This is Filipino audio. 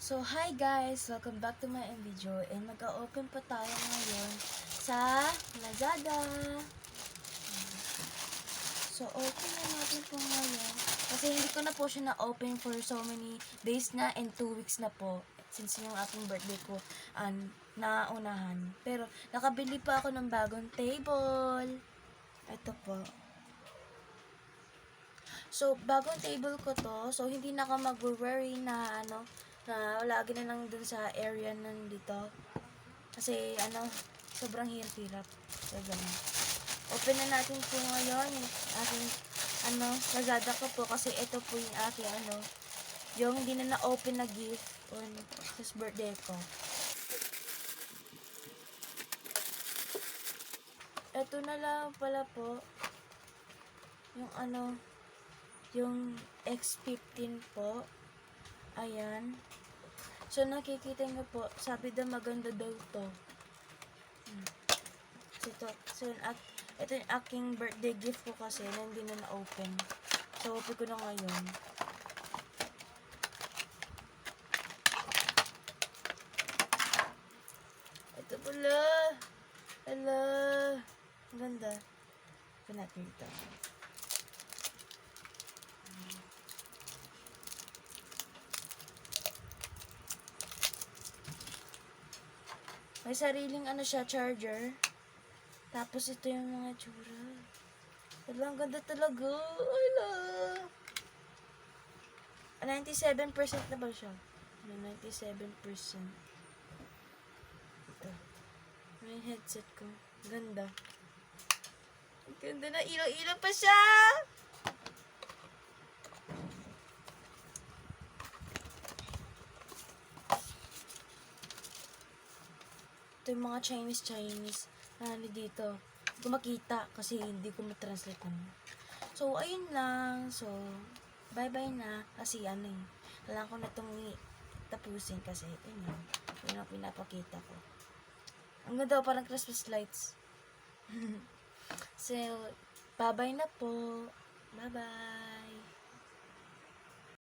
So, hi guys! Welcome back to my video. And mag-open pa tayo ngayon sa Lazada. So, open na natin po ngayon. Kasi hindi ko na po siya na-open for so many days na and 2 weeks na po. Since yung aking birthday ko an naunahan. Pero, nakabili pa ako ng bagong table. Ito po. So, bagong table ko to. So, hindi na ka mag-worry na ano, na lagi na lang dun sa area nandito. Kasi, ano, sobrang hirap-hirap. So, ganun. Open na natin po ngayon yung aking, ano, Lazada ko po. Kasi ito po yung aking, ano, yung hindi na na-open na gift on his birthday ko. Ito na lang pala po. Yung ano, yung X15 po. Ayan. So, nakikita nyo po, sabi daw maganda daw to. Hmm. So, ito, so, ak- ito yung aking birthday gift ko kasi na hindi na na-open. So, open ko na ngayon. Ito pala. Hello. Ang ganda. Ito natin ito. May sariling ano siya, charger. Tapos ito yung mga tsura. Wala, ang ganda talaga. Wala. 97% na ba siya? Ano, 97%. Ito. May headset ko. Ganda. Ganda na ilaw-ilaw pa siya! Ito yung mga Chinese-Chinese na ano dito. Hindi ko makita kasi hindi ko matranslate ano. So, ayun lang. So, bye-bye na. Kasi ano eh. Kailangan ko na itong tapusin kasi yun lang. Yun ang pinapakita ko. Ang ganda parang Christmas lights. so, bye-bye na po. Bye-bye.